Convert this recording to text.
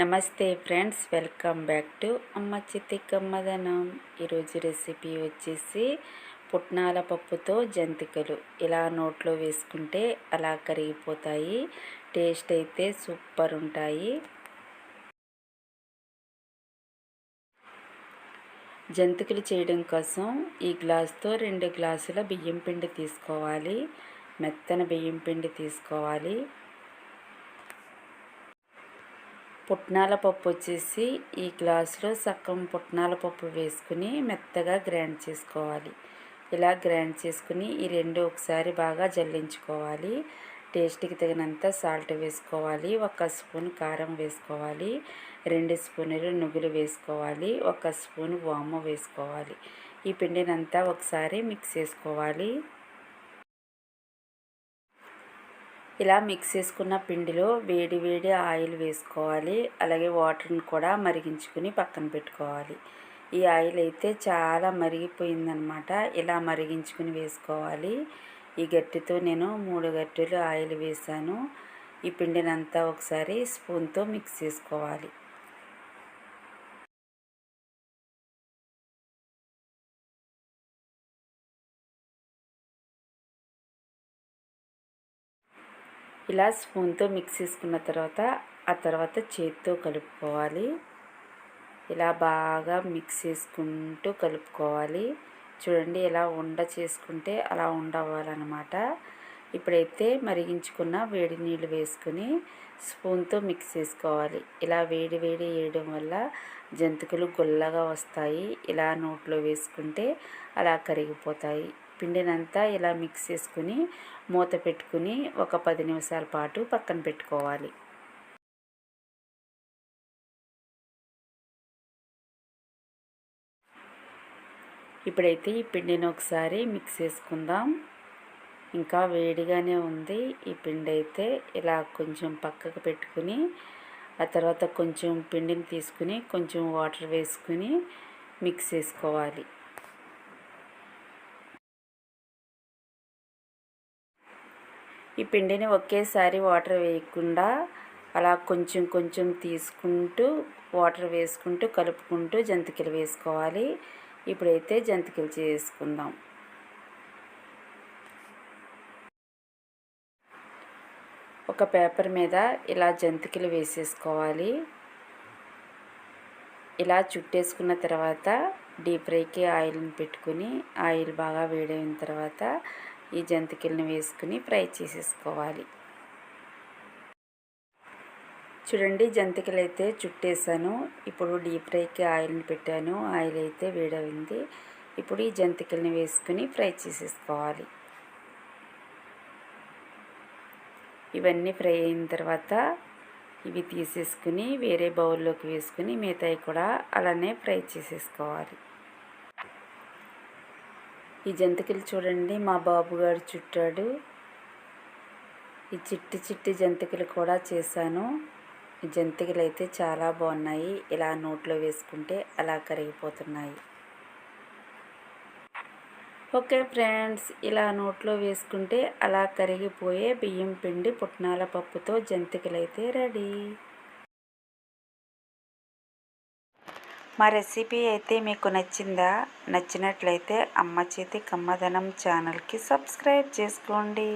నమస్తే friends welcome back to అమ్మ చిత్తికమ్మదనం ఈరోజు రెసిపీ వచ్చేసి పుట్నాల పప్పుతో జంతికలు. ఇలా నోట్లో వేసుకుంటే అలా కరిగిపోతాయి. టేస్ట్ అయితే సూపర్ ఉంటాయి. జంతికలు చేయడం కోసం ఈ గ్లాస్తో రెండు గ్లాసుల బియ్యం పిండి తీసుకోవాలి. మెత్తన బియ్యం పిండి తీసుకోవాలి. పుట్నాల పప్పు వచ్చేసి ఈ గ్లాసులో సగం పుట్నాల పప్పు వేసుకుని మెత్తగా గ్రైండ్ చేసుకోవాలి. ఇలా గ్రైండ్ చేసుకుని ఈ రెండు ఒకసారి బాగా జల్లించుకోవాలి. టేస్ట్కి తగినంత సాల్ట్ వేసుకోవాలి. ఒక స్పూన్ కారం వేసుకోవాలి. రెండు స్పూన్లు నువ్వులు వేసుకోవాలి. ఒక స్పూన్ వాము వేసుకోవాలి. ఈ పిండినంతా ఒకసారి మిక్స్ చేసుకోవాలి. ఇలా మిక్స్ చేసుకున్న పిండిలో వేడి వేడి ఆయిల్ వేసుకోవాలి. అలాగే వాటర్ని కూడా మరిగించుకుని పక్కన పెట్టుకోవాలి. ఈ ఆయిల్ అయితే చాలా మరిగిపోయిందనమాట ఇలా మరిగించుకుని వేసుకోవాలి. ఈ గట్టితో నేను మూడు గట్టెలు ఆయిల్ వేసాను. ఈ పిండినంతా ఒకసారి స్పూన్తో మిక్స్ చేసుకోవాలి. ఇలా స్పూన్తో మిక్స్ చేసుకున్న తర్వాత ఆ తర్వాత చేతితో కలుపుకోవాలి. ఇలా బాగా మిక్స్ చేసుకుంటూ కలుపుకోవాలి. చూడండి ఇలా ఉండ చేసుకుంటే అలా ఉండవాలన్నమాట ఇప్పుడైతే మరిగించుకున్న వేడి నీళ్ళు వేసుకుని స్పూన్తో మిక్స్ చేసుకోవాలి. ఇలా వేడి వేడి వేయడం వల్ల జంతికలు గుల్లగా వస్తాయి. ఇలా నోట్లో వేసుకుంటే అలా కరిగిపోతాయి. పిండినంతా ఇలా మిక్స్ చేసుకుని మూత పెట్టుకుని ఒక పది నిమిషాల పాటు పక్కన పెట్టుకోవాలి. ఇప్పుడైతే ఈ పిండిని ఒకసారి మిక్స్ చేసుకుందాం. ఇంకా వేడిగానే ఉంది. ఈ పిండి అయితే ఇలా కొంచెం పక్కకు పెట్టుకుని ఆ తర్వాత కొంచెం పిండిని తీసుకుని కొంచెం వాటర్ వేసుకుని మిక్స్ చేసుకోవాలి. ఈ పిండిని ఒకేసారి వాటర్ వేయకుండా అలా కొంచెం కొంచెం తీసుకుంటూ వాటర్ వేసుకుంటూ కలుపుకుంటూ జంతికలు వేసుకోవాలి. ఇప్పుడైతే జంతికలు చేసుకుందాం. ఒక పేపర్ మీద ఇలా జంతికలు వేసేసుకోవాలి. ఇలా చుట్టేసుకున్న తర్వాత డీప్ ఫ్రైకి ఆయిల్ని పెట్టుకుని ఆయిల్ బాగా వేడైన తర్వాత ఈ జంతికల్ని వేసుకుని ఫ్రై చేసేసుకోవాలి. చూడండి జంతికలు అయితే చుట్టేసాను. ఇప్పుడు డీప్ ఫ్రైకి ఆయిల్ని పెట్టాను. ఆయిల్ అయితే వేడవింది ఇప్పుడు ఈ జంతికల్ని వేసుకుని ఫ్రై చేసేసుకోవాలి. ఇవన్నీ ఫ్రై అయిన తర్వాత ఇవి తీసేసుకుని వేరే బౌల్లోకి వేసుకుని మిగతాయి కూడా అలానే ఫ్రై చేసేసుకోవాలి. ఈ జంతికలు చూడండి మా బాబుగారు చుట్టాడు. ఈ చిట్టి చిట్టి జంతికలు కూడా చేశాను. ఈ జంతికలు అయితే చాలా బాగున్నాయి. ఇలా నోట్లో వేసుకుంటే అలా కరిగిపోతున్నాయి. ఓకే ఫ్రెండ్స్ ఇలా నోట్లో వేసుకుంటే అలా కరిగిపోయే బియ్యం పిండి పుట్నాల పప్పుతో జంతికలు అయితే రెడీ. మా రెసిపీ అయితే మీకు నచ్చిందా? నచ్చినట్లయితే అమ్మ చేతి కమ్మదనం ఛానల్కి సబ్స్క్రైబ్ చేసుకోండి.